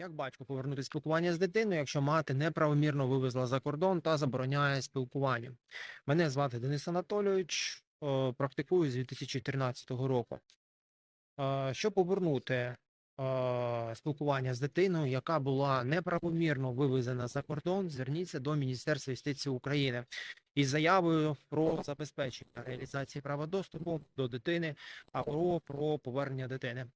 Як батько повернути спілкування з дитиною, якщо мати неправомірно вивезла за кордон та забороняє спілкування? Мене звати Денис Анатолійович, е, практикую з 2013 року. Е, Щоб повернути е, спілкування з дитиною, яка була неправомірно вивезена за кордон, зверніться до Міністерства юстиції України із заявою про забезпечення реалізації права доступу до дитини або про повернення дитини.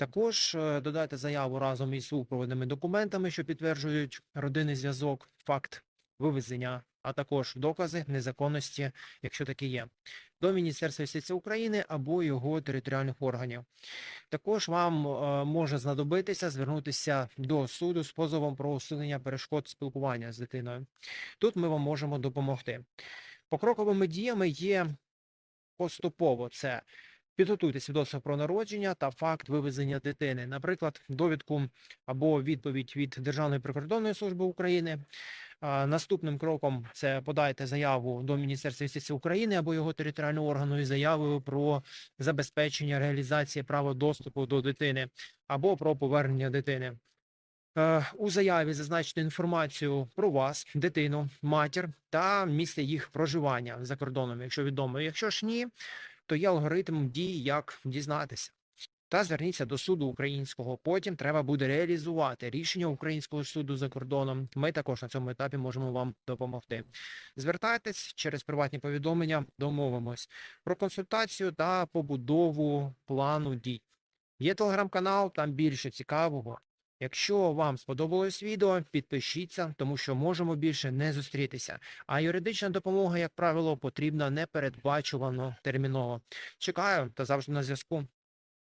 Також е, додайте заяву разом із супровідними документами, що підтверджують родинний зв'язок, факт вивезення, а також докази незаконності, якщо такі є, до Міністерства юстиції України або його територіальних органів. Також вам е, може знадобитися звернутися до суду з позовом про усунення перешкод спілкування з дитиною. Тут ми вам можемо допомогти. Покроковими діями є поступово це Підготуйте свідоцтво про народження та факт вивезення дитини, наприклад, довідку або відповідь від Державної прикордонної служби України. Наступним кроком це подайте заяву до Міністерства юстиції України або його територіального органу із заявою про забезпечення реалізації права доступу до дитини або про повернення дитини. Е, У заяві зазначити інформацію про вас, дитину, матір та місце їх проживання за кордоном, якщо відомо. Якщо ж ні, то є алгоритм дій, як дізнатися. Та зверніться до суду українського. Потім треба буде реалізувати рішення українського суду за кордоном. Ми також на цьому етапі можемо вам допомогти. Звертайтесь через приватні повідомлення, домовимось про консультацію та побудову плану дій. Є телеграм-канал, там більше цікавого. Якщо вам сподобалось відео, підпишіться, тому що можемо більше не зустрітися. А юридична допомога, як правило, потрібна непередбачувано терміново. Чекаю та завжди на зв'язку.